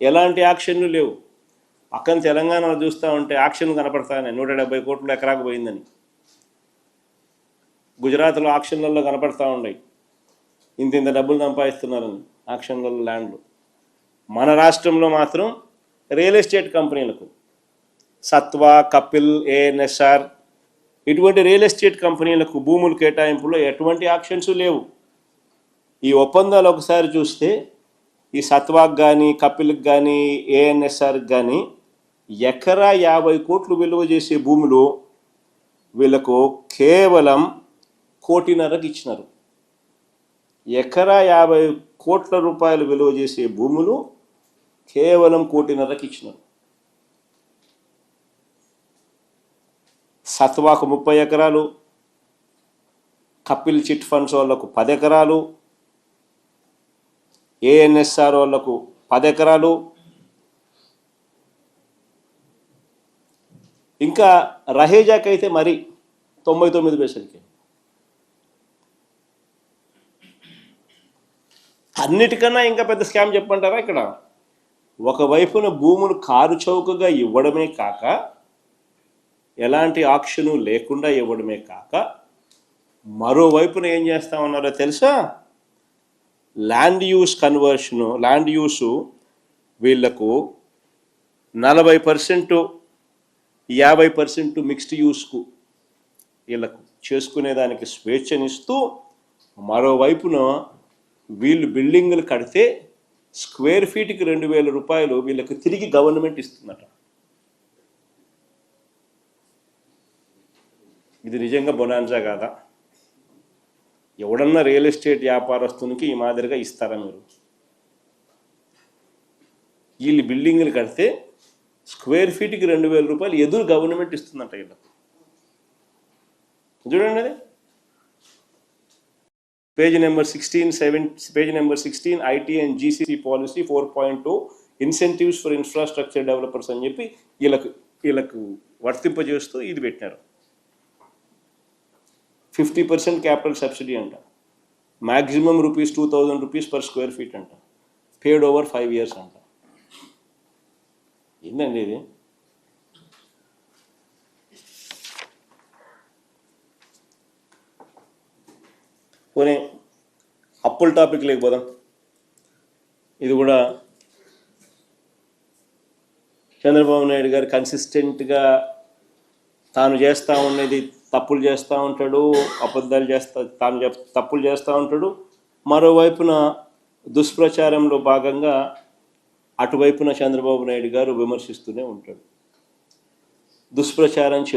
ఎలాంటి యాక్షన్లు లేవు. పక్కన తెలంగాణలో చూస్తూ ఉంటే యాక్షన్లు కనపడతానే. నూట డెబ్బై కోట్లు ఎకరాకు పోయిందని. గుజరాత్లో ఆక్షన్లలో కనపడతా ఉన్నాయి. ఇంత ఇంత డబ్బులు సంపాదిస్తున్నారని ఆక్షన్లలో ల్యాండ్లు. మన రాష్ట్రంలో మాత్రం రియల్ ఎస్టేట్ కంపెనీలకు సత్వా కపిల్ ఏఎన్ఎస్ఆర్ ఇటువంటి రియల్ ఎస్టేట్ కంపెనీలకు భూములు కేటాయింపులో ఎటువంటి ఆక్షన్స్ లేవు. ఈ ఒప్పందాలు ఒకసారి చూస్తే ఈ సత్వాక్ కానీ కపిల్కి కానీ ఏఎన్ఎస్ఆర్కి కానీ ఎకరా యాభై కోట్లు విలువ చేసే భూములు వీళ్ళకు కేవలం కోటిన్నరకు ఇచ్చినారు. ఎకరా యాభై కోట్ల రూపాయలు విలువ చేసే భూములు కేవలం కోటిన్నరకు ఇచ్చినారు. సత్వాకు ముప్పై ఎకరాలు కపిల్ చిట్ ఫండ్స్ వాళ్ళకు పది ఎకరాలు ఏఎన్ఎస్ఆర్ వాళ్ళకు పది ఎకరాలు ఇంకా రహేజాకి అయితే మరి తొంభై తొమ్మిది పైసలకి. అన్నిటికన్నా ఇంకా పెద్ద స్కామ్ చెప్పంటారా ఇక్కడ? ఒకవైపున భూములు కారు చౌకగా ఇవ్వడమే కాక ఎలాంటి ఆక్షను లేకుండా ఇవ్వడమే కాక మరోవైపున ఏం చేస్తా ఉన్నారో తెలుసా? Land use conversion land use వీళ్ళకు నలభై పర్సెంట్ యాభై పర్సెంట్ మిక్స్డ్ యూస్కు వీళ్ళకు చేసుకునేదానికి స్వేచ్ఛనిస్తూ మరోవైపున వీళ్ళు బిల్డింగులు కడితే స్క్వేర్ ఫీట్కి రెండు వేల రూపాయలు వీళ్ళకి తిరిగి గవర్నమెంట్ ఇస్తుందట. ఇది నిజంగా బొనాన్సా కాదా? ఎవడన్నా రియల్ ఎస్టేట్ వ్యాపారస్తునికి ఈ మాదిరిగా ఇస్తారా మీరు? వీళ్ళు బిల్డింగ్లు కడితే స్క్వేర్ ఫీట్కి రెండు వేల రూపాయలు ఎదురు గవర్నమెంట్ ఇస్తుందంట వీళ్ళకు. చూడండి అది. Page number sixteen seven page number sixteen IT and GCC policy four point two incentives for infrastructure developers అని చెప్పి వీళ్ళకు వీళ్ళకు వర్తింపజేస్తూ ఇది పెట్టినారు. ఫిఫ్టీ పర్సెంట్ క్యాపిటల్ సబ్సిడీ అంట. Maximum rupees two thousand rupees per square feet అంట. పేడ్ ఓవర్ ఫైవ్ ఇయర్స్ అంట. ఏందండి ఇది? పోనీ అప్పుల టాపిక్ లేకపోదాం. ఇది కూడా చంద్రబాబు నాయుడు గారు కన్సిస్టెంట్గా తాను చేస్తూ ఉన్నది తప్పులు చేస్తూ ఉంటాడు అబద్ధాలు చేస్తా తాను తప్పులు చేస్తూ ఉంటాడు. మరోవైపున దుష్ప్రచారంలో భాగంగా అటువైపున చంద్రబాబు నాయుడు గారు విమర్శిస్తూనే ఉంటాడు. దుష్ప్రచారం చేస్తూ